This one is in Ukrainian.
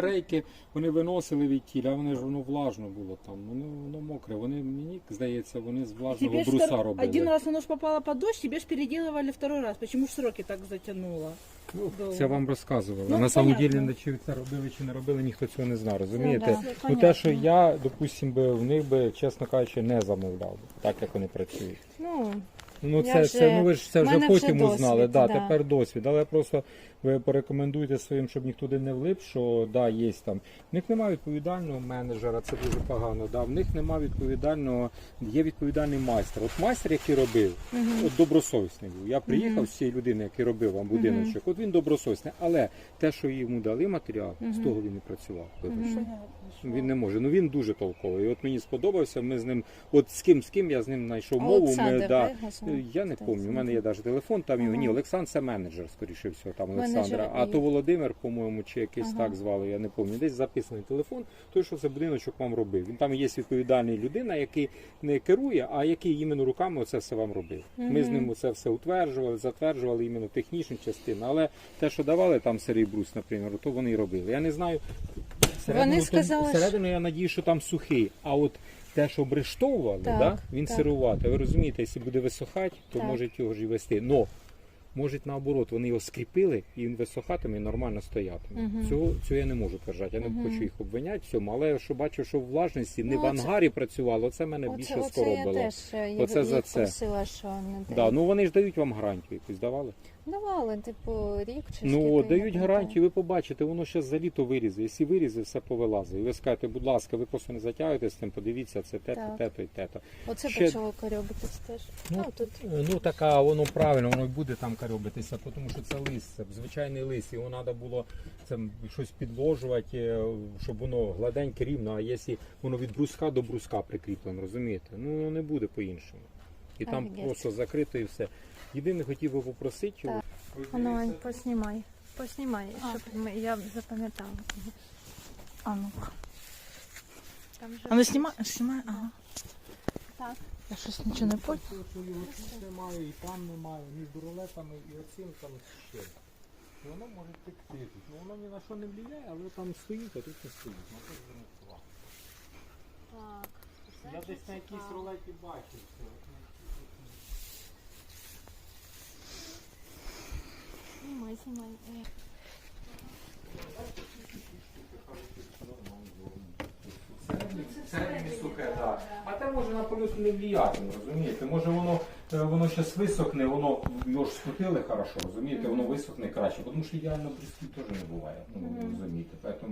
Рейки вони виносили від тіля, вони ж воно влажно було там. Воно, воно мокре. Вони мені здається, вони з влажного Тебе бруса втор- робили. Один раз оно ж попало под дождь, тебе ж переделывали второй раз. Почему ж сроки так затянуло? Ну. Це вам розказували. Ну, На самом ділі, чи це робили, чи не робили, ніхто цього не знає. Розумієте? да. Ну те, що я, допустим, би в них би, чесно кажучи, не замовляв, так як вони працюють. Ну, Ну Я це, вже- це ну ви ж це в вже мене потім вже узнали. да, да. тепер досвід. Але просто ви порекомендуєте своїм, щоб ніхто туди не влип, що да, є там. В них немає відповідального менеджера, це дуже погано. Да. В них немає відповідального, є відповідальний майстер. От майстер, який робив, от добросовісний був. Я приїхав з цієї людини, який робив вам будиночок. От він добросовісний. Але те, що йому дали матеріал, з того він не працював. Вибачте. Він не може. Ну він дуже толковий. От мені сподобався. Ми з ним, от з ким з ким я з ним знайшов мову. Ми, Олександр, да, Я не пам'ятаю. У мене є навіть телефон, там його ні. Олександр це менеджер, скоріше всього, там Олександра. А то Володимир, по-моєму, чи якийсь так звали, я не пам'ятаю. Десь записаний телефон, той, що це будиночок вам робив. Він там є відповідальний людина, який не керує, а який іменно руками оце все вам робив. Ми з ним це все утверджували, затверджували іменно технічну частину. Але те, що давали там Сергій Брус, наприклад, то вони робили. Я не знаю. Всередину, Вони то- сказали, що- всередину я надію, що там сухий. А от те, що обрештовували, Так, да, він так. сирувати. Ви розумієте, якщо буде висохати, то Так. можуть його ж і вести. Но можуть наоборот, вони його скріпили і він висохатиме і нормально стоятиме. Мгм. Цього, цього я не можу тверджати. Я не Мгм. хочу їх обвиняти в цьому, але що бачу, що в влажності не Ну, в оце- ангарі працювало, це мене більше оце я скоробило. теж е, їх, Оце за їх це. просила, що не Да, ну вони ж дають вам гарантію якусь давали. Давали, типу, рік чи Ну, скільки, я дають не гарантію, ви побачите, воно ще за літо вирізе. Якщо вирізе, все повилазить. І ви скажете, будь ласка, ви просто не затягуєте з тим, подивіться, це те-то, Так. те-то і те-то. пам'ятаю. Оце ще- почало корьобитись теж. Ну, Ну, тут Ну така воно правильно, воно й буде там карьобитися, тому що це лис, це звичайний лис, його треба було це щось підложувати, е, щоб воно гладеньке, рівно, а якщо воно від бруска до бруска прикріплено, розумієте? Ну воно не буде по-іншому. І там просто закрито і все. Єдине хотів би попросити його. Воно Ань, поснімай. Поснімай, щоб ми, я запам'ятала. А ну. Там же... А ну снимай, ага. Так. Я щось нічого не понял. Що його тут немає, і там немає, між рулетами і оцим там ще. І воно може текти тут. Ну воно ні на що не влияє, але там стоїть, а тут не стоїть. Звернути увагу. Так. Я десь на якійсь рулеті бачив це. Знімай, знімай. Е, Всередині сухе, так. А те може на полюс не вліяти, розумієте? Може воно е, воно зараз висохне, воно його ж скрутили хорошо, розумієте, воно висохне краще, тому що ідеально бризків теж не буває. Ну, розумієте. Поэтому